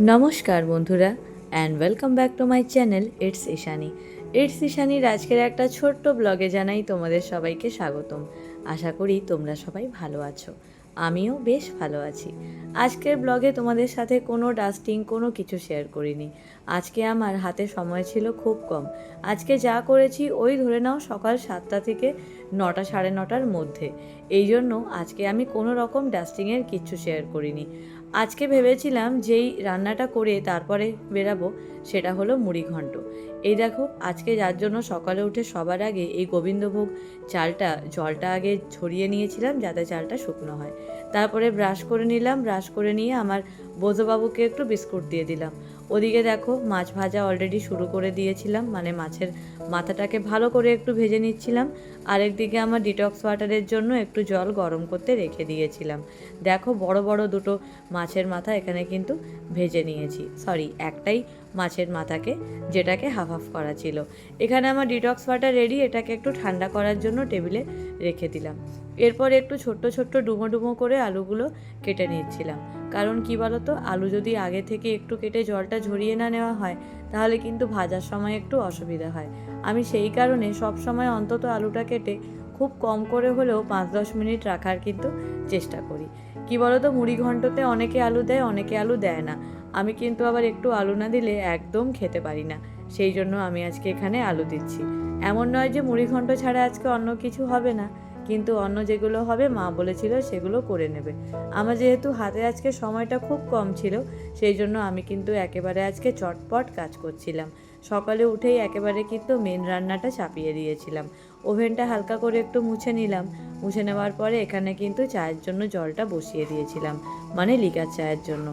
নমস্কার বন্ধুরা and welcome back to my channel it's Ishani it's ইশানির আজকের একটা ছোট্ট ব্লগে জানাই তোমাদের সবাইকে স্বাগতম। আশা করি তোমরা সবাই ভালো আছো। আমিও বেশ ভালো আছি। আজকের ব্লগে তোমাদের সাথে কোনো ডাস্টিং কোনো কিছু শেয়ার করিনি। আজকে আমার হাতে সময় ছিল খুব কম। আজকে যা করেছি, ওই ধরে নাও সকাল সাতটা থেকে নটা সাড়ে নটার মধ্যে। এই জন্য আজকে আমি কোনো রকম ডাস্টিংয়ের কিচ্ছু শেয়ার করিনি। আজকে ভেবেছিলাম যেই রান্নাটা করে তারপরে বেরাবো, সেটা হলো মুড়ি ঘন্ট। এই দেখো, আজকে যার জন্য সকালে উঠে সবার আগে এই গোবিন্দভোগ চালটা, জলটা আগে ছড়িয়ে নিয়েছিলাম যাতে চালটা শুকনো হয়। তারপরে ব্রাশ করে নিলাম ব্রাশ করে নিয়ে আমার বোধবাবুকে একটু বিস্কুট দিয়ে দিলাম। ওদিকে দেখো, মাছ ভাজা অলরেডি শুরু করে দিয়েছিলাম মানে মাছের মাথাটাকে ভালো করে একটু ভেজে নিচ্ছিলাম। আরেকদিকে আমার ডিটক্স ওয়াটারের জন্য একটু জল গরম করতে রেখে দিয়েছিলাম। দেখো, বড় বড় দুটো মাছের মাথা এখানে কিন্তু ভেজে নিয়েছি। সরি একটাই মাছের মাথাকে, যেটাকে হাফ হাফ করা ছিল। এখানে আমার ডিটক্স ওয়াটার রেডি এটাকে একটু ঠান্ডা করার জন্য টেবিলে রেখে দিলাম। এরপর একটু ছোট্ট ছোট্ট ডুমো ডুমো করে আলুগুলো কেটে নিচ্ছিলাম। কারণ কি বলতো, আলু যদি আগে থেকে একটু কেটে জলটা ঝরিয়ে না নেওয়া হয়, তাহলে কিন্তু ভাজার সময় একটু অসুবিধা হয়। আমি সেই কারণে সব সময় অন্তত আলুটা কেটে খুব কম করে হলেও পাঁচ দশ মিনিট রাখার কিন্তু চেষ্টা করি। কি বলতো, মুড়ি ঘন্টতে অনেকে আলু দেয়, অনেকে আলু দেয় না। আমি কিন্তু আবার একটু আলু না দিলে একদম খেতে পারি না। সেই জন্য আমি আজকে এখানে আলু দিচ্ছি। এমন নয় যে মুড়ি ঘন্ট ছাড়া আজকে অন্য কিছু হবে না। কিন্তু অন্য যেগুলো হবে মা বলেছিল সেগুলো করে নেবে। আমার যেহেতু হাতে আজকে সময়টা খুব কম ছিল, সেই জন্য আমি কিন্তু একেবারে আজকে চটপট কাজ করছিলাম। সকালে উঠেই একেবারে কিন্তু মেন রান্নাটা চাপিয়ে দিয়েছিলাম। ওভেনটা হালকা করে একটু মুছে নিলাম। মুছে নেওয়ার পরে এখানে কিন্তু চায়ের জন্য জলটা বসিয়ে দিয়েছিলাম মানে লিকার চায়ের জন্য।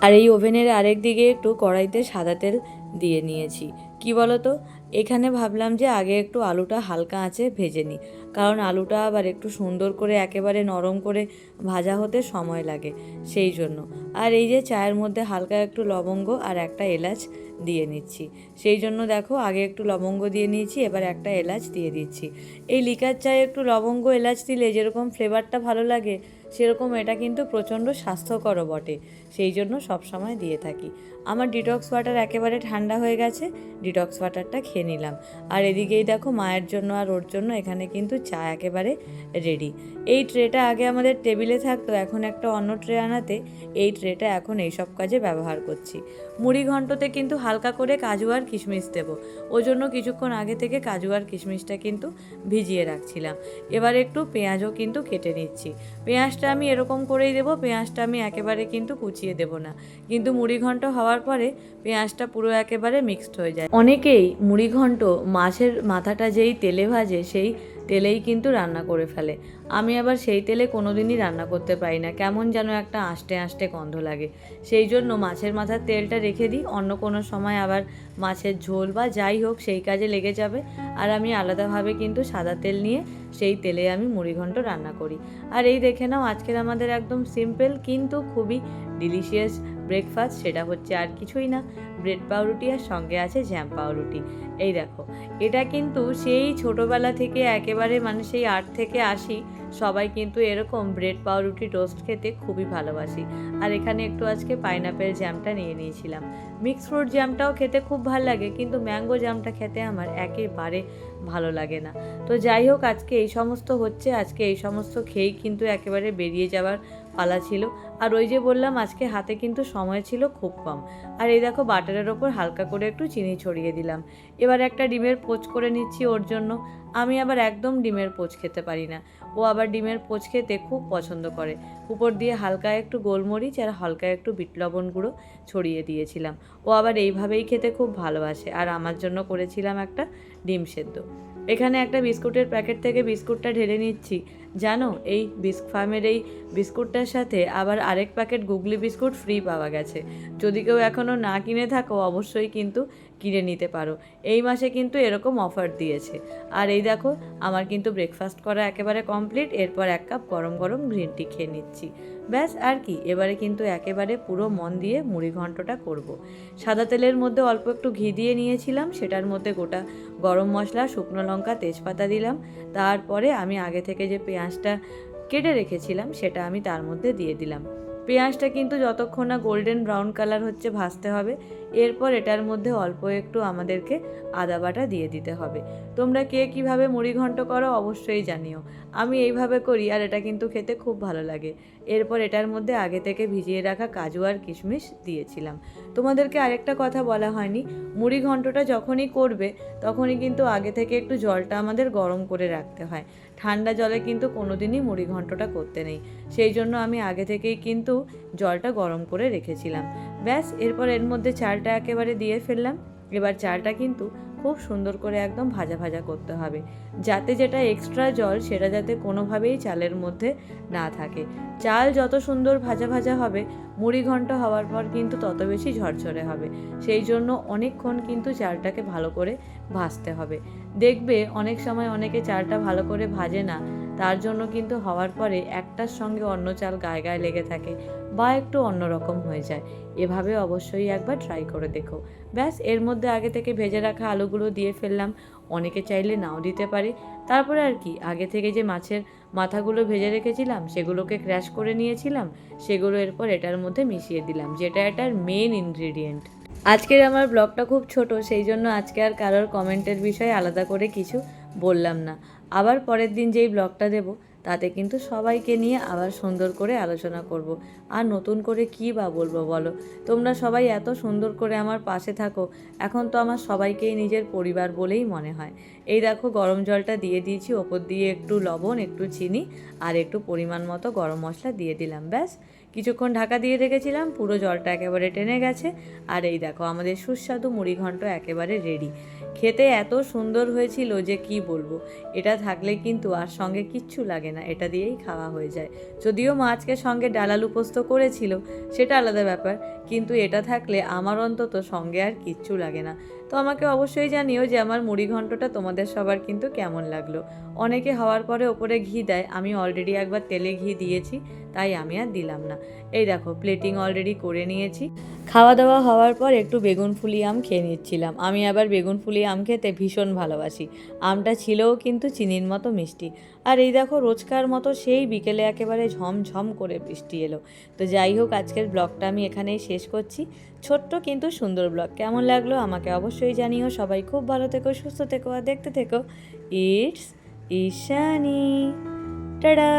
আর এই ওভেনের আরেক দিকে একটু কড়াইতে সাদা তেল দিয়ে নিয়েছি। কি বলতো? এখানে ভাবলাম যে আগে একটু আলুটা হালকা আঁচে ভেজে নিই। কারণ আলুটা আবার একটু সুন্দর করে একেবারে নরম করে ভাজা হতে সময় লাগে, সেই জন্য। আর এই যে চায়ের মধ্যে হালকা একটু লবঙ্গ আর একটা এলাচ দিয়ে নিচ্ছি। সেই জন্য দেখো আগে একটু লবঙ্গ দিয়ে নিয়েছি, এবার একটা এলাচ দিয়ে দিচ্ছি। এই লিকার চায়ে একটু লবঙ্গ, এলাচ দিলে যেরকম ফ্লেভারটা ভালো লাগে, সেরকম এটা কিন্তু প্রচণ্ড স্বাস্থ্যকরও বটে, সেই জন্য সবসময় দিয়ে থাকি। আমার ডিটক্স ওয়াটার একেবারে ঠান্ডা হয়ে গেছে, ডিটক্স ওয়াটারটা খেয়ে নিলাম। আর এদিকেই দেখো মায়ের জন্য আর ওর জন্য এখানে কিন্তু চা একেবারে রেডি এই ট্রেটা আগে আমাদের টেবিলে থাকতো, এখন একটা অন্য ট্রে আনাতে এই ট্রেটা এখন এইসব কাজে ব্যবহার করছি। মুড়ি ঘন্টতে কিন্তু হালকা করে কাজু আর কিশমিশ দেবো। ওই জন্য কিছুক্ষণ আগে থেকে কাজু আর কিশমিশটা কিন্তু ভিজিয়ে রাখছিলাম। এবার একটু পেঁয়াজও কিন্তু কেটে নিচ্ছি। পেঁয়াজটা আমি এরকম করেই দেবো, পেঁয়াজটা আমি একেবারে কিন্তু কুচিয়ে দেবো না। কিন্তু মুড়ি ঘন্ট হওয়ার পরে পেঁয়াজটা পুরো একেবারে মিক্সড হয়ে যায়। অনেকেই মুড়ি ঘন্ট মাছের মাথাটা যেই তেলে ভাজে সেই তেলেই কিন্তু রান্না করে ফেলে। আমি আবার সেই তেলে কোনোদিনই রান্না করতে পারি না। কেমন যেন একটা আষ্টে আষ্টে গন্ধ লাগে। সেই জন্য মাছের মাথার তেলটা রেখে দিই। অন্য কোনো সময় আবার মাছের ঝোল বা যাই হোক সেই কাজে লেগে যাবে। আর আমি আলাদাভাবে কিন্তু সাদা তেল নিয়ে সেই তেলে আমি মুড়িঘণ্ট রান্না করি। আর এই দেখে নাও, আজকের আমাদের একদম সিম্পল কিন্তু খুবই ডিলিশিয়াস ব্রেকফাস্ট সেটা হচ্ছে আর কিছুই না। ব্রেড পাউরুটি আর সঙ্গে আছে জ্যাম পাউরুটি। এই দেখো, এটা কিন্তু সেই ছোটোবেলা থেকে একেবারে মানে সেই আট থেকে আসি সবাই কিন্তু এরকম ব্রেড পাউরুটি টোস্ট খেতে খুবই ভালোবাসি। আর এখানে একটু আজকে পাইনাপেল জ্যামটা নিয়ে নিয়েছিলাম। মিক্স ফ্রুট জ্যামটাও খেতে খুব ভালো লাগে, কিন্তু ম্যাঙ্গো জ্যামটা খেতে আমার একেবারে ভালো লাগে না। তো যাই হোক, আজকে এই সমস্ত হচ্ছে, আজকে এই সমস্ত খেয়েই কিন্তু একেবারে বেরিয়ে যাওয়ার পালা ছিল। আর ওই যে বললাম, আজকে হাতে কিন্তু সময় ছিল খুব কম। আর এই দেখো, বাটারের ওপর হালকা করে একটু চিনি ছড়িয়ে দিলাম। এবার একটা ডিমের পোচ করে নিচ্ছি ওর জন্য। আমি আবার একদম ডিমের পোচ খেতে পারি না। ও আবার ডিমের পোচ খেতে খুব পছন্দ করে। উপর দিয়ে হালকা একটু গোলমরিচ আর হালকা একটু বিট লবণ গুঁড়ো ছড়িয়ে দিয়েছিলাম। ও আবার এইভাবেই খেতে খুব ভালোবাসে। আর আমার জন্য করেছিলাম একটা ডিম সেদ্ধ। এখানে একটা বিস্কুটের প্যাকেট থেকে বিস্কুটটা ঢেলে নিচ্ছি। জানো, এই বিস্ক ফার্মের এই বিস্কুটটার সাথে আবার আরেক প্যাকেট গুগলি বিস্কুট ফ্রি পাওয়া গেছে। যদি কেউ এখনও না কিনে থাকো, অবশ্যই কিন্তু কিনে নিতে পারো। এই মাসে কিন্তু এরকম অফার দিয়েছে। আর এই দেখো, আমার কিন্তু ব্রেকফাস্ট করা একেবারে কমপ্লিট এরপর এক কাপ গরম গরম গ্রিন টি খেয়ে নিচ্ছি। ব্যাস, আর কি, এবারে কিন্তু একেবারে পুরো মন দিয়ে মুড়ি ঘন্টটা করব। সাদা তেলের মধ্যে অল্প একটু ঘি দিয়ে নিয়েছিলাম, সেটার মধ্যে গোটা গরম মশলা, শুকনো লঙ্কা, তেজপাতা দিলাম। তারপরে আমি আগে থেকে যে পেঁয়াজটা কেটে রেখেছিলাম, সেটা আমি তার মধ্যে দিয়ে দিলাম। পেঁয়াজটা কিন্তু যতক্ষণ না গোল্ডেন ব্রাউন কালার হচ্ছে ভাজতে হবে, এরপর এটার মধ্যে অল্প একটু আমাদেরকে আদা বাটা দিয়ে দিতে হবে। তোমরা কে কীভাবে মুড়ি ঘন্ট করো অবশ্যই জানিও। আমি এইভাবে করি আর এটা কিন্তু খেতে খুব ভালো লাগে। এরপর এটার মধ্যে আগে থেকে ভিজিয়ে রাখা কাজু আর কিশমিশ দিয়েছিলাম। তোমাদেরকে আরেকটা কথা বলা হয়নি, মুড়ি ঘন্টটা যখনই করবে, তখনই কিন্তু আগে থেকে একটু জলটা আমাদের গরম করে রাখতে হয়। ঠান্ডা জলে কিন্তু কোনোদিনই মুড়ি ঘন্টটা করতে নেই। সেই জন্য আমি আগে থেকেই কিন্তু জলটা গরম করে রেখেছিলাম। ব্যাস, এরপর এর মধ্যে চালটা একেবারে দিয়ে ফেললাম। এবার চালটা কিন্তু খুব সুন্দর করে একদম ভাজা ভাজা করতে হবে। যাতে যেটা এক্সট্রা জল, সেটা যাতে কোনোভাবেই চালের মধ্যে না থাকে। চাল যত সুন্দর ভাজা ভাজা হবে, মুড়ি ঘন্ট হওয়ার পর কিন্তু তত বেশি ঝরঝরে হবে। সেই জন্য অনেকক্ষণ কিন্তু চালটাকে ভালো করে ভাজতে হবে। দেখবে অনেক সময় অনেকে চালটা ভালো করে ভাজে না। তার জন্য কিন্তু হওয়ার পরে একটার সঙ্গে অন্য চাল গায়ে গায়ে লেগে থাকে বা একটু অন্যরকম হয়ে যায়। এভাবে অবশ্যই একবার ট্রাই করে দেখো। ব্যাস, এর মধ্যে আগে থেকে ভেজে রাখা আলুগুলো দিয়ে ফেললাম। অনেকে চাইলে নাও দিতে পারে। তারপরে আর কি, আগে থেকে যে মাছের মাথাগুলো ভেজে রেখেছিলাম, সেগুলোকে ক্র্যাশ করে নিয়েছিলাম, সেগুলো এরপর এটার মধ্যে মিশিয়ে দিলাম, যেটা এটার মেন ইনগ্রিডিয়েন্ট আজকের আমার ব্লগটা খুব ছোট, সেই জন্য আজকে আর কারোর কমেন্টের বিষয়ে আলাদা করে কিছু বললাম না। আবার পরের দিন যেই ব্লগটা দেব, তাতে কিন্তু সবাইকে নিয়ে আবার সুন্দর করে আলোচনা করব। আর নতুন করে কি বা বলব বলো? তোমরা সবাই এত সুন্দর করে আমার পাশে থাকো, এখন তো আমার সবাইকেই নিজের পরিবার বলেই মনে হয়। এই দেখো গরম জলটা দিয়ে দিয়েছি, ওপর দিয়ে একটু লবণ, একটু চিনি আর একটু পরিমাণ মতো গরম মশলা দিয়ে দিলাম, ব্যাস। কিছুক্ষণ ঢাকা দিয়ে রেখেছিলাম, পুরো জলটা একেবারে টেনে গেছে। আর এই দেখো আমাদের সুস্বাদু মুড়ি ঘন্ট একেবারে রেডি খেতে এত সুন্দর হয়েছিল যে কি বলব, এটা থাকলে কিন্তু আর সঙ্গে কিচ্ছু লাগে না, এটা দিয়েই খাওয়া হয়ে যায়। যদিও মা আজকে সঙ্গে ডালালু পোস্ত করেছিল, সেটা আলাদা ব্যাপার। কিন্তু এটা থাকলে আমার অন্তত সঙ্গে আর কিচ্ছু লাগে না। তো আমাকে অবশ্যই জানিও যে আমার মুড়ি ঘন্টটা তোমাদের সবার কিন্তু কেমন লাগল। অনেকে হওয়ার পরে ওপরে ঘি দেয়, আমি অলরেডি একবার তেলে ঘি দিয়েছি, তাই আমি আর দিলাম না। এই দেখো প্লেটিং অলরেডি করে নিয়েছি। খাওয়া দাওয়া হওয়ার পর একটু বেগুন ফুলি আম খেয়ে নিচ্ছিলাম। আমি আবার বেগুন ফুলি আম খেতে ভীষণ ভালোবাসি। আমটা ছিলও কিন্তু চিনির মতো মিষ্টি। আর এই দেখো রোজকার মতো সেই বিকেলে একেবারে ঝমঝম করে বৃষ্টি এলো। তো যাই হোক, আজকের ব্লগটা আমি এখানেই শেষ করছি। ছোট্ট কিন্তু সুন্দর ব্লগ। কেমন লাগল আমাকে অবশ্যই জানিও। সবাই খুব ভালো থেকো, সুস্থ থেকো আর দেখতে থেকো। ইটস ঈশানি। টাডা